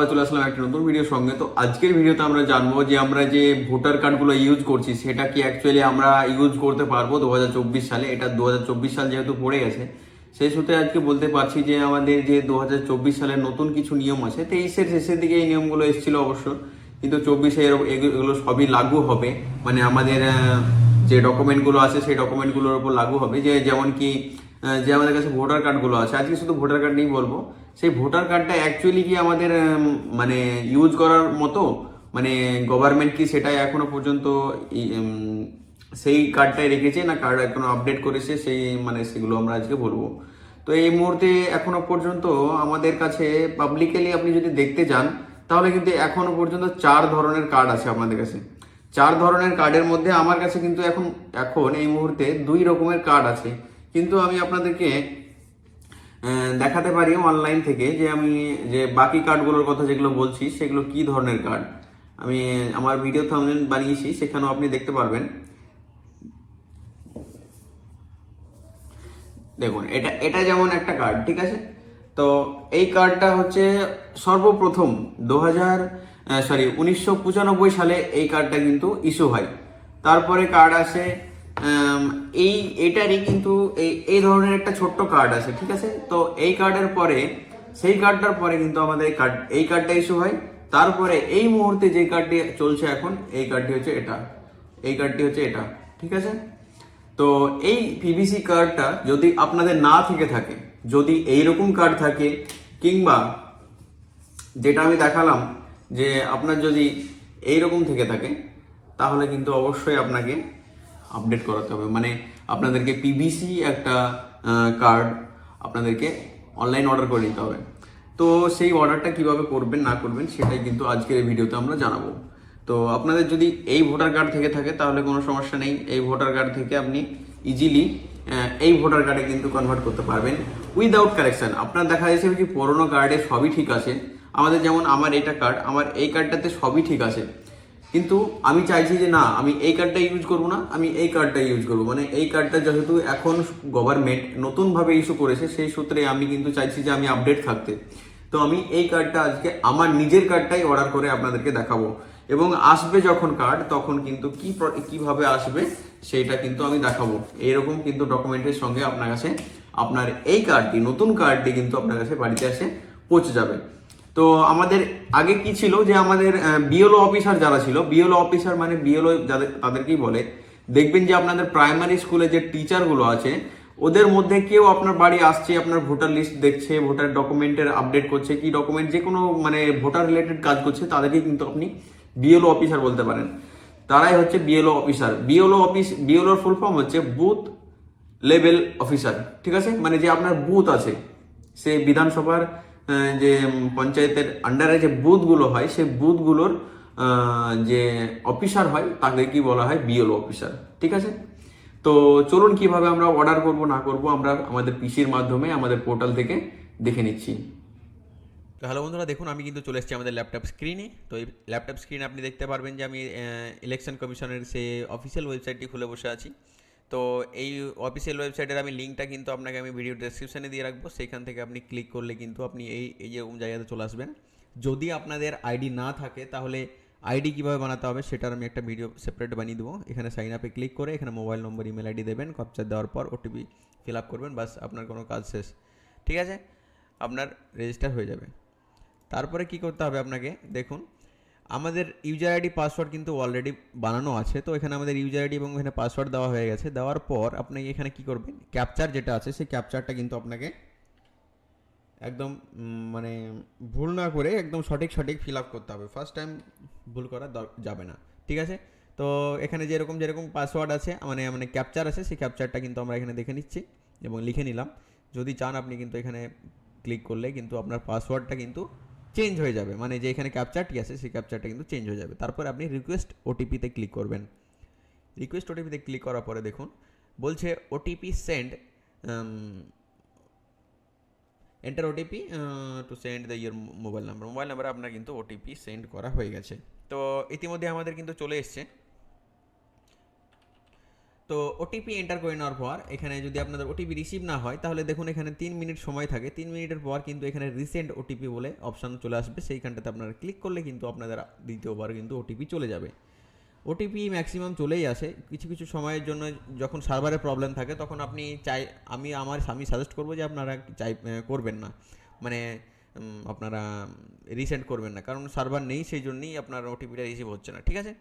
আবার চলে আসলাম একটা নতুন ভিডিওর সঙ্গে। তো আজকের ভিডিওতে আমরা জানব যে আমরা যে ভোটার কার্ডগুলো ইউজ করছি, সেটা কি অ্যাকচুয়ালি আমরা ইউজ করতে পারব দু হাজার চব্বিশ সালে? এটা দু হাজার চব্বিশ সাল যেহেতু পড়ে গেছে, সেই সূত্রে আজকে বলতে পারছি যে আমাদের যে দু হাজার চব্বিশ সালের নতুন কিছু নিয়ম আছে, তেইশের শেষের দিকে এই নিয়মগুলো এসেছিল অবশ্য। কিন্তু চব্বিশে এগুলো সবই লাগু হবে। মানে আমাদের যে ডকুমেন্টগুলো আছে, সেই ডকুমেন্টগুলোর উপর লাগু হবে। যে যেমন কি যে আমাদের কাছে ভোটার কার্ডগুলো আছে, আজকে শুধু ভোটার কার্ড নিয়েই বলব। সেই ভোটার কার্ডটা অ্যাকচুয়ালি কি আমাদের মানে ইউজ করার মতো? মানে গভর্নমেন্ট কি সেটাই এখনও পর্যন্ত সেই কার্ডটাই রেখেছে না কার্ড এখনও আপডেট করেছে? সেই মানে সেগুলো আমরা আজকে বলব। তো এই মুহূর্তে এখনও পর্যন্ত আমাদের কাছে পাবলিক্যালি আপনি যদি দেখতে যান, তাহলে কিন্তু এখনও পর্যন্ত চার ধরনের কার্ড আছে আপনাদের কাছে। চার ধরনের কার্ডের মধ্যে আমার কাছে কিন্তু এখন এখন এই মুহূর্তে দুই রকমের কার্ড আছে। কিন্তু আমি আপনাদেরকে দেখাতে পারি অনলাইন থেকে যে আমি যে বাকি কার্ডগুলোর কথা যেগুলো বলছি সেগুলো কি ধরনের কার্ড আমি আমার ভিডিও থামনেল বানিয়েছি সেখানেও আপনি দেখতে পারবেন। দেখুন এটা এটা যেমন একটা কার্ড ঠিক আছে? তো এই কার্ডটা হচ্ছে সর্বপ্রথম দু হাজার সরি উনিশশো পঁচানব্বই সালে এই কার্ডটা কিন্তু ইস্যু হয়। তারপরে কার্ড উম, এই, এটারই কিন্তু এই এই ধরনের একটা ছোট্ট কার্ড আছে, ঠিক আছে? তো এই কার্ডের পরে, সেই কার্ডটার পরে কিন্তু আমাদের এই কার্ড এই কার্ডটা ইস্যু হয়। তারপরে এই মুহূর্তে যে কার্ডটি চলছে এখন, এই কার্ডটি হচ্ছে এটা। এই কার্ডটি হচ্ছে এটা, ঠিক আছে? তো এই পিভিসি কার্ডটা যদি আপনাদের না থেকে থাকে, যদি এইরকম কার্ড থাকে, কিংবা যেটা আমি দেখালাম যে আপনার যদি এইরকম থেকে থাকে, তাহলে কিন্তু অবশ্যই আপনাকে আপডেট করাতে হবে। মানে আপনাদেরকে পিভিসি একটা কার্ড আপনাদেরকে অনলাইন অর্ডার করে নিতে হবে। তো সেই অর্ডারটা কীভাবে করবেন, না করবেন সেটাই কিন্তু আজকের এই ভিডিওতে আমরা জানাব। তো আপনাদের যদি এই ভোটার কার্ড থেকে থাকে, তাহলে কোনো সমস্যা নেই। এই ভোটার কার্ড থেকে আপনি ইজিলি এই ভোটার কার্ডে কিন্তু কনভার্ট করতে পারবেন। উইদাউট কারেকশন আপনার দেখা যাচ্ছে যে পুরোনো কার্ডে সবই ঠিক আছে। আমাদের যেমন আমার এটা কার্ড আমার এই কার্ডটাতে সবই ঠিক আছে। কিন্তু আমি চাইছি যে না, আমি এই কার্ডটা ইউজ করব না, আমি এই কার্ডটা ইউজ করব। মানে এই কার্ডটা যেহেতু এখন গভর্নমেন্ট নতুনভাবে ইস্যু করেছে, সেই সূত্রে আমি কিন্তু চাইছি যে আমি আপডেট থাকতে। তো আমি এই কার্ডটা আজকে আমার নিজের কার্ডটাই অর্ডার করে আপনাদেরকে দেখাবো। এবং আসবে যখন কার্ড তখন কিন্তু কি কীভাবে আসবে, সেইটা কিন্তু আমি দেখাবো। এইরকম কিন্তু ডকুমেন্টের সঙ্গে আপনার কাছে, আপনার এই কার্ডটি নতুন কার্ডটি কিন্তু আপনার কাছে বাড়িতে এসে পৌঁছে যাবে। তো আমাদের আগে কি ছিল যে আমাদের বিএলও অফিসার যারা ছিল বিএলও অফিসার মানে বিএলও যাদের, তাদেরকেই বলে, দেখবেন যে আপনাদের প্রাইমারি স্কুলে যে টিচারগুলো আছে, ওদের মধ্যে কেউ আপনার বাড়ি আসছে, আপনার ভোটার লিস্ট দেখছে ভোটার ডকুমেন্টের আপডেট করছে, কি ডকুমেন্ট যে কোনো মানে ভোটার রিলেটেড কাজ করছে তাদেরকে কিন্তু আপনি বিএলও অফিসার বলতে পারেন। তারাই হচ্ছে বিএলও অফিসার বিএলও অফিস বিএলওর ফুল ফর্ম হচ্ছে বুথ লেভেল অফিসার ঠিক আছে? মানে যে আপনার বুথ আছে, সে বিধানসভার যে পঞ্চায়েতের আন্ডারে যে বুথগুলো হয়, সেই বুথগুলোর যে অফিসার হয় তাকে কি বলা হয় বিএলও অফিসার ঠিক আছে? তো চলুন কীভাবে আমরা অর্ডার করব, না করব, আমরা আমাদের পিসির মাধ্যমে, আমাদের পোর্টাল থেকে দেখে নিচ্ছি। তো হ্যালো বন্ধুরা, দেখুন, আমি কিন্তু চলে এসেছি আমাদের ল্যাপটপ স্ক্রিনে তো এই ল্যাপটপ স্ক্রিনে আপনি দেখতে পারবেন যে আমি ইলেকশন কমিশনের সে অফিসিয়াল ওয়েবসাইটটি খুলে বসে আছি। তো এই অফিসিয়াল ওয়েবসাইটের আমি লিঙ্কটা কিন্তু আপনাকে আমি ভিডিও ডেসক্রিপশানে দিয়ে রাখব। সেখান থেকে আপনি ক্লিক করলে কিন্তু আপনি এই এই যে জায়গাতে চলে আসবেন। যদি আপনাদের আইডি না থাকে, তাহলে আইডি কীভাবে বানাতে হবে সেটার আমি একটা ভিডিও সেপারেট বানিয়ে দেবো। এখানে সাইন আপে ক্লিক করে এখানে মোবাইল নম্বর ইমেল আইডি দেবেন ক্যাপচার দেওয়ার পর ওটিপি ফিল আপ করবেন বাস আপনার কোনো কাজ শেষ। ঠিক আছে? আপনার রেজিস্টার হয়ে যাবে। তারপরে কি করতে হবে আপনাকে? দেখুন আমাদের ইউজার আইডি পাসওয়ার্ড কিন্তু অলরেডি বানানো আছে, তো এখানে আমাদের ইউজার আইডি এবং এখানে পাসওয়ার্ড দেওয়া হয়ে গেছে। দেওয়ার পর আপনি এখানে কি করবেন? ক্যাপচার যেটা আছে, সেই ক্যাপচারটা কিন্তু আপনাকে একদম মানে ভুল না করে একদম সঠিক সঠিক ফিল আপ করতে হবে। ফার্স্ট টাইম ভুল করা যাবে না। ঠিক আছে? তো এখানে যেরকম যেরকম পাসওয়ার্ড আছে মানে মানে ক্যাপচার আছে, সেই ক্যাপচারটা কিন্তু আমরা এখানে দেখে নিচ্ছি এবং লিখে নিলাম। যদি চান আপনি কিন্তু এখানে ক্লিক করলে কিন্তু আপনার পাসওয়ার্ডটা কিন্তু চেঞ্জ হয়ে যাবে। মানে যে এখানে ক্যাপচারটি আছে, সেই ক্যাপচারটা কিন্তু চেঞ্জ হয়ে যাবে। তারপর আপনি রিকোয়েস্ট ওটিপিতে ক্লিক করবেন। রিকোয়েস্ট ওটিপিতে ক্লিক করার পরে দেখুন, বলছে OTP send enter OTP to send the your mobile number mobile নাম্বারে আপনার কিন্তু ওটিপি সেন্ড করা হয়ে গেছে। তো ইতিমধ্যে আমাদের কিন্তু চলে এসছে। তো ওটিপি এন্টার করে নেওয়ার পর এখানে যদি আপনাদের ওটিপি রিসিভ না হয়, তাহলে দেখুন এখানে তিন মিনিট সময় থাকে। তিন মিনিটের পর কিন্তু এখানে রিসেন্ট ওটিপি বলে অপশান চলে আসবে। সেইখানটাতে আপনারা ক্লিক করলে কিন্তু আপনাদের দ্বিতীয়বার কিন্তু ওটিপি চলে যাবে। ওটিপি ম্যাক্সিমাম চলেই আসে। কিছু কিছু সময়ের জন্য যখন সার্ভারে প্রবলেম থাকে, তখন আপনি চাই, আমি আমার, আমি সাজেস্ট করব যে আপনারা চাই করবেন না। মানে আপনারা রিসেন্ট করবেন না। কারণ সার্ভার নেই সেই জন্যই আপনার ওটিপিটা রিসিভ হচ্ছে না। ঠিক আছে?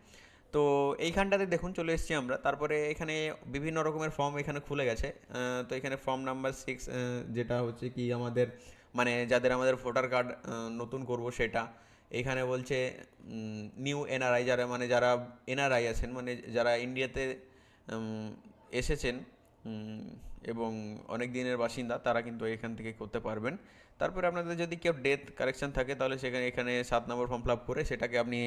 তো এইখানটাতে দেখুন চলে এসেছি আমরা। তারপরে এখানে বিভিন্ন রকমের ফর্ম এখানে খুলে গেছে। তো এখানে ফর্ম নাম্বার সিক্স যেটা হচ্ছে কি আমাদের মানে যাদের আমাদের ভোটার কার্ড নতুন করব সেটা। এখানে বলছে নিউ এনআরআই যারা মানে যারা এনআরআই আছেন মানে যারা ইন্ডিয়াতে এসেছেন এবং অনেক দিনের বাসিন্দা, তারা কিন্তু এখান থেকে করতে পারবেন। তারপরে আপনাদের যদি কেউ ডেথ কারেকশন থাকে, তাহলে সেখানে, এখানে সাত নম্বর ফর্ম ফিল আপ করে সেটাকে আপনি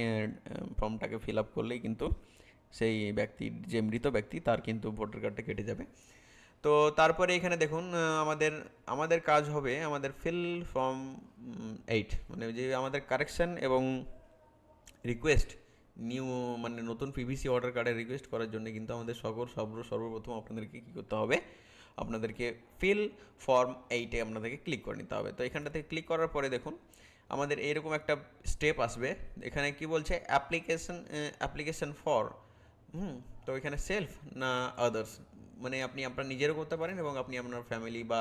ফর্মটাকে ফিল আপ করলেই কিন্তু সেই ব্যক্তির যে মৃত ব্যক্তি, তার কিন্তু ভোটার কার্ডটা কেটে যাবে। তো তারপরে এখানে দেখুন আমাদের আমাদের কাজ হবে আমাদের ফিল ফর্ম এইট মানে যে আমাদের কারেকশন এবং রিকোয়েস্ট নিউ মানে নতুন পিভিসি অর্ডার কার্ডের রিকোয়েস্ট করার জন্য কিন্তু আমাদের সকল সর্ব, সর্বপ্রথম আপনাদেরকে কী করতে হবে আপনাদেরকে ফিল ফর্ম এইটে আপনাদেরকে ক্লিক করে নিতে হবে। তো এখানটাতে ক্লিক করার পরে দেখুন, আমাদের এরকম একটা স্টেপ আসবে। এখানে কি বলছে? অ্যাপ্লিকেশন অ্যাপ্লিকেশন ফর হুম, তো এখানে সেলফ না আদার্স মানে আপনি আপনার নিজেরও করতে পারেন এবং আপনি আপনার ফ্যামিলি বা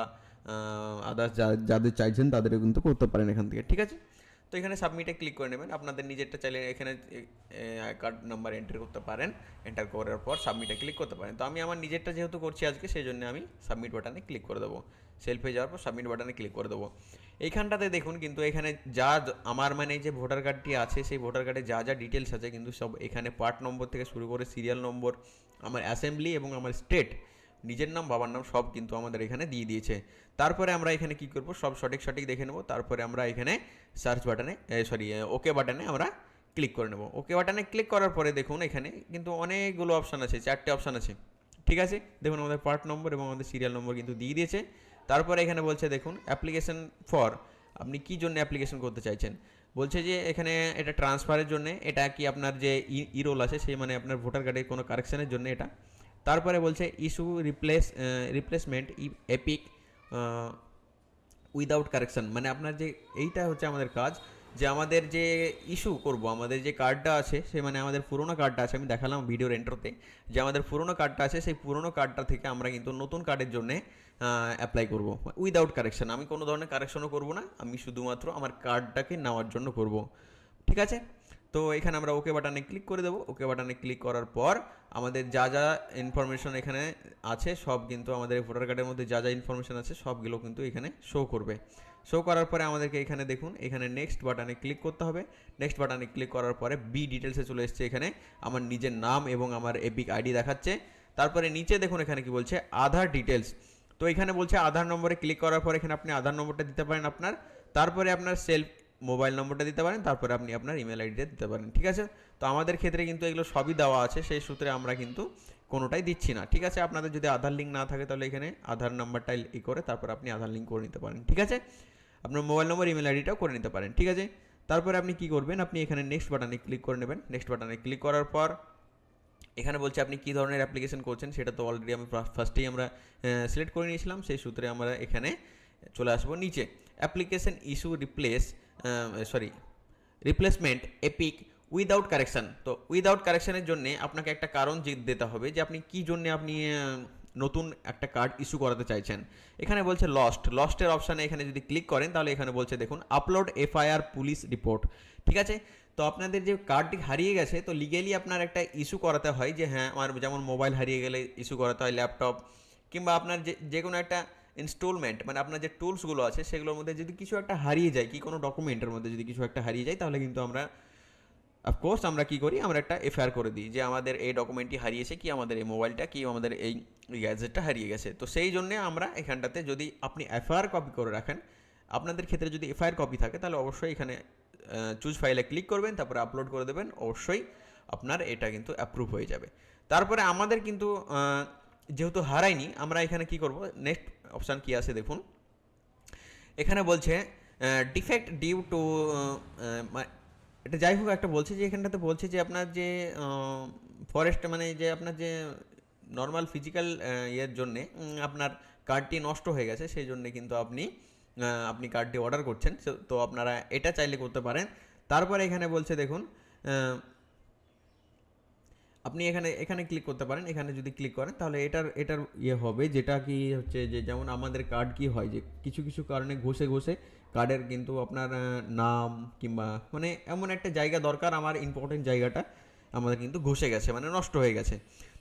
আদার্স যাদের চাইছেন তাদেরও কিন্তু করতে পারেন এখান থেকে। ঠিক আছে? তো এখানে সাবমিটে ক্লিক করে নেবেন। আপনাদের নিজেরটা চাইলে এখানে কার্ড নাম্বার এন্টার করতে পারেন। এন্টার করার পর সাবমিটে ক্লিক করতে পারেন। তো আমি আমার নিজেরটা যেহেতু করছি আজকে সেই জন্য আমি সাবমিট বাটনে ক্লিক করে দেবো। সেলফে যাওয়ার পর সাবমিট বাটনে ক্লিক করে দেবো। এইখানটাতে দেখুন কিন্তু এখানে যা আমার মানে যে ভোটার কার্ডটি আছে, সেই ভোটার কার্ডে যা যা ডিটেলস আছে, কিন্তু সব এখানে পার্ট নম্বর থেকে শুরু করে সিরিয়াল নম্বর আমার অ্যাসেম্বলি এবং আমার স্টেট নিজের নাম, বাবার নাম সব কিন্তু আমাদের এখানে দিয়ে দিয়েছে। তারপরে আমরা এখানে কি করব? সব সঠিক সঠিক দেখে নেব। তারপরে আমরা এখানে সার্চ বাটনে সরি ওকে বাটনে আমরা ক্লিক করে নেব। ওকে বাটনে ক্লিক করার পরে দেখুন এখানে কিন্তু অনেকগুলো অপশান আছে, চারটে অপশান আছে। ঠিক আছে? দেখুন আমাদের পার্ট নম্বর এবং আমাদের সিরিয়াল নম্বর কিন্তু দিয়ে দিয়েছে। তারপরে এখানে বলছে, দেখুন অ্যাপ্লিকেশন ফর আপনি কি জন্য অ্যাপ্লিকেশন করতে চাইছেন? বলছে যে এখানে এটা ট্রান্সফারের জন্য, এটা কি আপনার যে ইরোল আছে সেই মানে আপনার ভোটার কার্ডের কোনো কারেকশানের জন্য এটা তারপরে বলছে issue replace replacement EPIC without correction মানে আপনার যে এইটা হচ্ছে আমাদের কাজ, যে আমাদের যে ইস্যু করব, আমাদের যে কার্ডটা আছে, সে মানে আমাদের পুরোনো কার্ডটা আছে, আমি দেখালাম ভিডিওর এন্ট্রোতে যে আমাদের পুরোনো কার্ডটা আছে, সেই পুরোনো কার্ডটা থেকে আমরা কিন্তু নতুন কার্ডের জন্যে অ্যাপ্লাই করব। উইদাউট কারেকশন আমি কোনো ধরনের কারেকশনও করব না, আমি শুধুমাত্র আমার কার্ডটাকে নেওয়ার জন্য করব। ঠিক আছে? তো এখানে আমরা ওকে বাটনে ক্লিক করে দেবো। ওকে বাটনে ক্লিক করার পর আমাদের যা যা ইনফরমেশন এখানে আছে, সব কিন্তু আমাদের ভোটার কার্ডের মধ্যে যা যা ইনফরমেশন আছে, সবগুলো কিন্তু এখানে শো করবে। শো করার পরে আমাদেরকে এখানে দেখুন, এখানে নেক্সট বাটনে ক্লিক করতে হবে। নেক্সট বাটনে ক্লিক করার পরে বি ডিটেলসে চলে এসছে এখানে। আমার নিজের নাম এবং আমার এপিক আইডি দেখাচ্ছে। তারপরে নিচে দেখুন এখানে কি বলছে, আধার ডিটেলস তো এখানে বলছে আধার নম্বরে ক্লিক করার পর এখানে আপনি আধার নম্বরটা দিতে পারেন আপনার। তারপরে আপনার সেলফ মোবাইল নম্বরটা দিতে পারেন, তারপরে আপনি আপনার ইমেল আইডিটা দিতে পারেন, ঠিক আছে? তো আমাদের ক্ষেত্রে কিন্তু এগুলো সবই দেওয়া আছে, সেই সূত্রে আমরা কিন্তু কোনোটাই দিচ্ছি না, ঠিক আছে? আপনাদের যদি আধার লিঙ্ক না থাকে তাহলে এখানে আধার নাম্বারটা ই করে তারপর আপনি আধার লিঙ্ক করে নিতে পারেন, ঠিক আছে? আপনার মোবাইল নম্বর ইমেল আইডিটাও করে নিতে পারেন, ঠিক আছে? তারপরে আপনি কি করবেন? আপনি এখানে নেক্সট বাটনে ক্লিক করে নেবেন নেক্সট বাটনে ক্লিক করার পর এখানে বলছে আপনি কী ধরনের অ্যাপ্লিকেশন করছেন সেটা তো অলরেডি আমি ফার্স্টেই আমরা সিলেক্ট করে নিয়েছিলাম, সেই সূত্রে আমরা এখানে চলে আসব নিচে। Application issue replace sorry replacement EPIC without correction তো উইদাউট কারেকশনের জন্য আপনাকে একটা কারণ দিতে হবে যে, আপনি কী জন্য আপনি নতুন একটা কার্ড ইস্যু করাতে চাইছেন। এখানে বলছে লস্ট লস্টের অপশানে এখানে যদি ক্লিক করেন, তাহলে এখানে বলছে, দেখুন আপলোড এফআইআর পুলিশ রিপোর্ট ঠিক আছে? তো আপনাদের যে কার্ডটি হারিয়ে গেছে, তো লিগেলি আপনার একটা ইস্যু করাতে হয় যে হ্যাঁ আমার যেমন মোবাইল হারিয়ে গেলে ইস্যু করাতে হয় ল্যাপটপ কিংবা আপনার যে যে কোনো একটা ইনস্টলমেন্ট মানে আপনার যে টুলসগুলো আছে, সেগুলোর মধ্যে যদি কিছু একটা হারিয়ে যায়, কি কোনো ডকুমেন্টের মধ্যে যদি কিছু একটা হারিয়ে যায়, তাহলে কিন্তু আমরা অফকোর্স আমরা কি করি, আমরা একটা এফআইআর করে দিই, যে আমাদের এই ডকুমেন্টটি হারিয়েছে কি, আমাদের এই মোবাইলটা কি, আমাদের এই গ্যাজেটটা হারিয়ে গেছে। তো সেই জন্যে আমরা এখানটাতে যদি আপনি এফআইআর কপি করে রাখেন, আপনাদের ক্ষেত্রে যদি এফআইআর কপি থাকে, তাহলে অবশ্যই এখানে চুজ ফাইলে ক্লিক করবেন, তারপরে আপলোড করে দেবেন, অবশ্যই আপনার এটা কিন্তু অ্যাপ্রুভ হয়ে যাবে। তারপরে আমাদের কিন্তু যেহেতু হারায়নি, আমরা এখানে কি করব নেক্সট অপশান কী আছে দেখুন। এখানে বলছে ডিফেক্ট ডিউ টু এটা যাই হোক একটা বলছে যে, এখানটাতে বলছে যে আপনার যে ফরেস্ট মানে যে আপনার যে নর্মাল ফিজিক্যাল ইয়ের জন্যে আপনার কার্ডটি নষ্ট হয়ে গেছে, সেই জন্যে কিন্তু আপনি আপনি কার্ডটি অর্ডার করছেন। তো আপনারা এটা চাইলে করতে পারেন। তারপরে এখানে বলছে দেখুন আপনি এখানে এখানে ক্লিক করতে পারেন, এখানে যদি ক্লিক করেন, তাহলে এটার এটার ইয়ে হবে, যেটা কি হচ্ছে যে, যেমন আমাদের কার্ড কি হয় যে, কিছু কিছু কারণে ঘষে ঘষে কার্ডের কিন্তু আপনার নাম কিংবা মানে এমন একটা জায়গা দরকার আমার ইম্পর্টেন্ট জায়গাটা আমাদের কিন্তু ঘষে গেছে মানে নষ্ট হয়ে গেছে।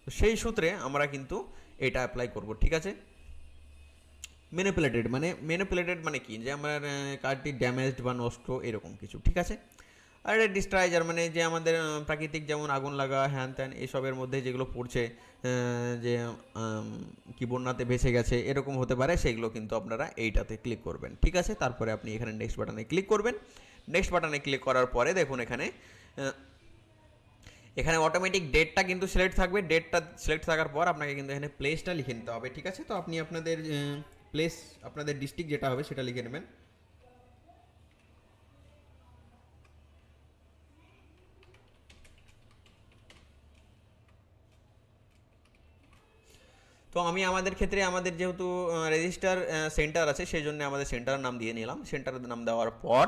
তো সেই সূত্রে আমরা কিন্তু এটা অ্যাপ্লাই করব, ঠিক আছে? ম্যানিপুলেটেড মানে ম্যানিপুলেটেড মানে কি? যে আমার কার্ডটি ড্যামেজড বা নষ্ট, এরকম কিছু, ঠিক আছে? আর ডিস্ট্রাইজার মানে যে আমাদের প্রাকৃতিক যেমন আগুন লাগা, হ্যান ত্যান এসবের মধ্যে যেগুলো পড়ছে যে কি বন্যাতে ভেসে গেছে, এরকম হতে পারে, সেগুলো কিন্তু আপনারা এইটাতে ক্লিক করবেন, ঠিক আছে? তারপরে আপনি এখানে নেক্সট বাটনে ক্লিক করবেন। নেক্সট বাটনে ক্লিক করার পরে দেখুন এখানে এখানে অটোমেটিক ডেটটা কিন্তু সিলেক্ট থাকবে। ডেটটা সিলেক্ট থাকার পর আপনাকে কিন্তু এখানে প্লেসটা লিখে নিতে হবে, ঠিক আছে? তো আপনি আপনাদের প্লেস আপনাদের ডিস্ট্রিক্ট যেটা হবে সেটা লিখে নেবেন। তো আমি আমাদের ক্ষেত্রে আমাদের যেহেতু রেজিস্টার সেন্টার আছে, সেই জন্য আমাদের সেন্টারের নাম দিয়ে নিলাম। সেন্টারের নাম দেওয়ার পর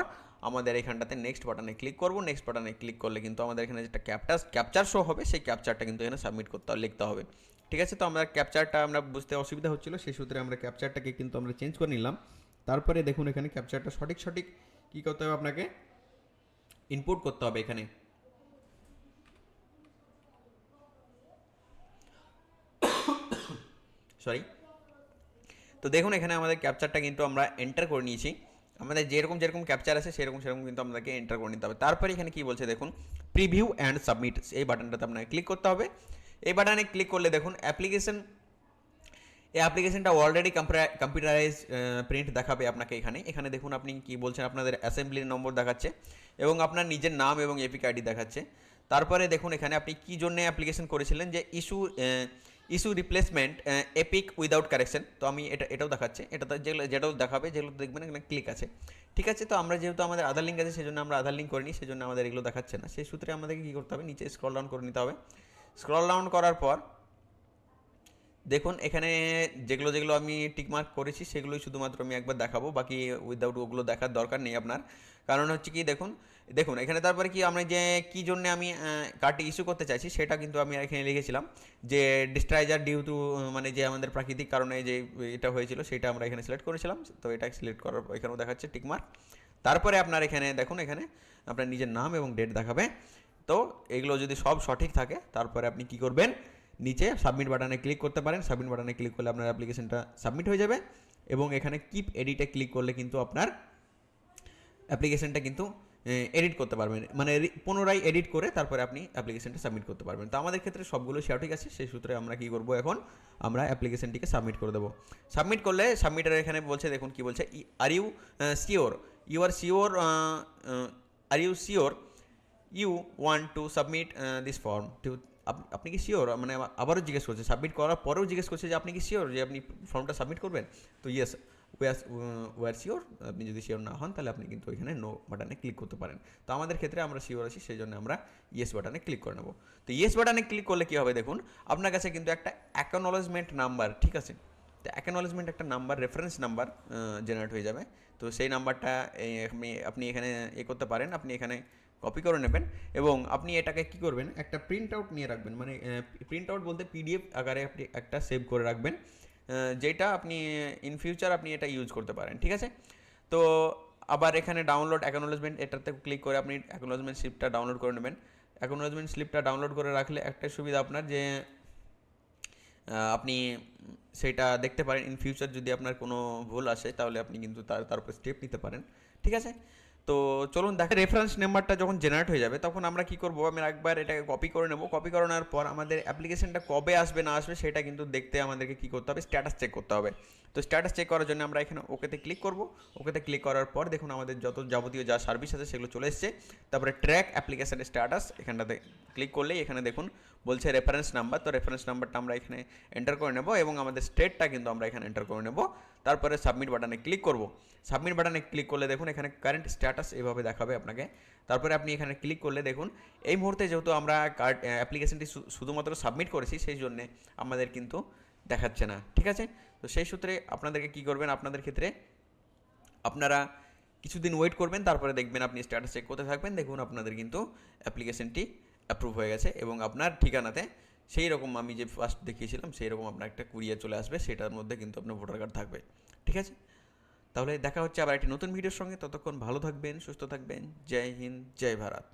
আমাদের এখানটাতে নেক্সট বাটনে ক্লিক করব। নেক্সট বাটনে ক্লিক করলে কিন্তু আমাদের এখানে যেটা ক্যাপচার ক্যাপচার শো হবে, সেই ক্যাপচারটা কিন্তু এখানে সাবমিট করতে লিখতে হবে। ঠিক আছে? তো আমরা ক্যাপচারটা আমরা বুঝতে অসুবিধা হচ্ছিল, সেই সূত্রে আমরা ক্যাপচারটাকে কিন্তু আমরা চেঞ্জ করে নিলাম। তারপরে দেখুন এখানে ক্যাপচারটা সঠিক সঠিক কী করতে হবে আপনাকে? ইনপুট করতে হবে এখানে। সরি তো দেখুন, এখানে আমাদের ক্যাপচারটা কিন্তু আমরা এন্টার করে নিয়েছি। আমাদের যেরকম যেরকম ক্যাপচার আছে, সেরকম সেরকম কিন্তু আমাদেরকে এন্টার করে নিতে হবে। তারপরে এখানে কি বলছে দেখুন প্রিভিউ অ্যান্ড সাবমিট এই বাটনটাতে আপনাকে ক্লিক করতে হবে। এই বাটনে ক্লিক করলে দেখুন অ্যাপ্লিকেশন এই অ্যাপ্লিকেশনটা অলরেডি কম্পিউটারাইজ প্রিন্ট দেখাবে আপনাকে এখানে। এখানে দেখুন, আপনি কি বলছেন, আপনাদের অ্যাসেম্বলির নম্বর দেখাচ্ছে এবং আপনার নিজের নাম এবং এপিক আইডি দেখাচ্ছে। তারপরে দেখুন, এখানে আপনি কী জন্য অ্যাপ্লিকেশন করেছিলেন যে issue issue replacement EPIC without correction. তো আমি এটা, এটাও দেখাচ্ছি। এটাতে যেগুলো, যেটাও দেখাবে, যেগুলো দেখবেন, এখানে ক্লিক আছে। ঠিক আছে, তো আমরা যেহেতু আমাদের আধার লিঙ্ক আছে, সেজন্য আমরা আধার লিঙ্ক করিনি, সেজন্য আমাদের এগুলো দেখাচ্ছে না। সেই সূত্রে আমাদেরকে কী করতে হবে? নিচে স্ক্রল ডাউন করে নিতে হবে। স্ক্রল ডাউন করার পর দেখুন, এখানে যেগুলো যেগুলো আমি টিকমার্ক করেছি, সেগুলোই শুধুমাত্র আমি একবার দেখাবো। বাকি উইদাউট ওগুলো দেখার দরকার নেই আপনার। কারণ হচ্ছে কি, দেখুন দেখুন, এখানে তারপরে কি, আমরা যে কী জন্য আমি কার্ডটি ইস্যু করতে চাইছি, সেটা কিন্তু আমি এখানে লিখেছিলাম যে ডিস্ট্রাইজার ডিউ টু মানে যে আমাদের প্রাকৃতিক কারণে যে এটা হয়েছিল, সেটা আমরা এখানে সিলেক্ট করেছিলাম। তো এটা সিলেক্ট করার, এখানেও দেখাচ্ছে টিকমার্ক তারপরে আপনার এখানে, দেখুন, এখানে আপনার নিজের নাম এবং ডেট দেখাবে। তো এগুলো যদি সব সঠিক থাকে, তারপরে আপনি কি করবেন? নিচে সাবমিট বাটনে ক্লিক করতে পারেন। সাবমিট বাটনে ক্লিক করলে আপনার অ্যাপ্লিকেশনটা সাবমিট হয়ে যাবে এবং এখানে কিপ এডিটে ক্লিক করলে কিন্তু আপনার অ্যাপ্লিকেশনটা কিন্তু এডিট করতে পারবেন। মানে পুনরায় এডিট করে তারপরে আপনি অ্যাপ্লিকেশনটা সাবমিট করতে পারবেন। তো আমাদের ক্ষেত্রে সবগুলো সঠিক আছে। সেই সূত্রে আমরা কি করব এখন? আমরা অ্যাপ্লিকেশনটিকে সাবমিট করে দেবো। সাবমিট করলে সাবমিটার এখানে বলছে, দেখুন কি বলছে are you sure you are sure are you sure you want to submit this form to আপনি কি শিওর মানে আবারও জিজ্ঞেস করছে। সাবমিট করার পরেও জিজ্ঞেস করছে যে, আপনি কি শিওর যে আপনি ফর্মটা সাবমিট করবেন? তো ইয়েস ওয়ার ওয়ার শিওর আপনি যদি শিওর না হন, তাহলে আপনি কিন্তু ওইখানে নো বাটনে ক্লিক করতে পারেন। তো আমাদের ক্ষেত্রে আমরা শিওর আছি, সেই জন্য আমরা ইয়েস বাটনে ক্লিক করে নেব। তো ইয়েস বাটনে ক্লিক করলে কী হবে দেখুন, আপনার কাছে কিন্তু একটা অ্যাকনোলজমেন্ট নাম্বার ঠিক আছে? তো অ্যাকনোলজমেন্ট একটা নাম্বার রেফারেন্স নাম্বার জেনারেট হয়ে যাবে। তো সেই নাম্বারটা আপনি আপনি এখানে এ করতে পারেন। আপনি এখানে কপি করে নেবেন এবং আপনি এটাকে কি করবেন? একটা প্রিন্ট আউট নিয়ে রাখবেন। মানে প্রিন্ট আউট বলতে পিডিএফ আকারে আপনি একটা সেভ করে রাখবেন যেটা আপনি ইন ফিউচার আপনি এটা ইউজ করতে পারেন, ঠিক আছে? তো, আবার এখানে ডাউনলোড অ্যাকনোলজমেন্ট এটাতে ক্লিক করে আপনি অ্যাকনোলজমেন্ট স্লিপটা ডাউনলোড করে নেবেন। অ্যাকনোলজমেন্ট স্লিপটা ডাউনলোড করে রাখলে একটা সুবিধা আপনার যে আপনি সেটা দেখতে পারেন। ইন ফিউচার যদি আপনার কোনো ভুল আসে, তাহলে আপনি কিন্তু তার তার উপর স্টেপ নিতে পারেন, ঠিক আছে? তো চলুন দেখেন রেফারেন্স নাম্বারটা যখন জেনারেট হয়ে যাবে, তখন আমরা কি করব? আমি একবার এটাকে কপি করে নেব। কপি করানোর পর আমাদের অ্যাপ্লিকেশনটা কবে আসবে, না আসবে, সেটা কিন্তু দেখতে আমাদেরকে কি করতে হবে? স্ট্যাটাস চেক করতে হবে। তো স্ট্যাটাস চেক করার জন্য আমরা এখানে ওকেতে ক্লিক করব। ওকেতে ক্লিক করার পর দেখুন আমাদের যত যাবতীয় যা সার্ভিস আছে, সেগুলো চলে এসছে। তারপরে ট্র্যাক অ্যাপ্লিকেশনের স্ট্যাটাস এখানটাতে ক্লিক করলেই এখানে দেখুন বলছে রেফারেন্স নাম্বার তো রেফারেন্স নাম্বারটা আমরা এখানে এন্টার করে নেব এবং আমাদের স্টেটটা কিন্তু আমরা এখানে এন্টার করে নেব। তারপরে সাবমিট বাটনে ক্লিক করব। সাবমিট বাটনে ক্লিক করলে দেখুন এখানে কারেন্ট স্ট্যাটাস এভাবে দেখাবে আপনাকে। তারপরে আপনি এখানে ক্লিক করলে দেখুন, এই মুহূর্তে যেহেতু আমরা কার্ড অ্যাপ্লিকেশনটি শুধুমাত্র সাবমিট করেছি, সেই জন্যে আমাদের কিন্তু দেখাচ্ছে না। ঠিক আছে? তো সেই সূত্রে আপনাদেরকে কী করবেন? আপনাদের ক্ষেত্রে আপনারা কিছুদিন ওয়েট করবেন, তারপরে দেখবেন আপনি স্ট্যাটাস চেক করতে থাকবেন। দেখুন আপনাদের কিন্তু অ্যাপ্লিকেশনটি অ্যাপ্রুভ হয়ে গেছে এবং আপনার ঠিকানাতে সেই রকম আমি যে ফার্স্ট দেখিয়েছিলাম সেই রকম আপনার একটা কুরিয়ার চলে আসবে, সেটার মধ্যে কিন্তু আপনার ভোটার কার্ড থাকবে। ঠিক আছে? তাহলে দেখা হচ্ছে আবার একটি নতুন ভিডিওর সঙ্গে। ততক্ষণ ভালো থাকবেন, সুস্থ থাকবেন। জয় হিন্দ, জয় ভারত।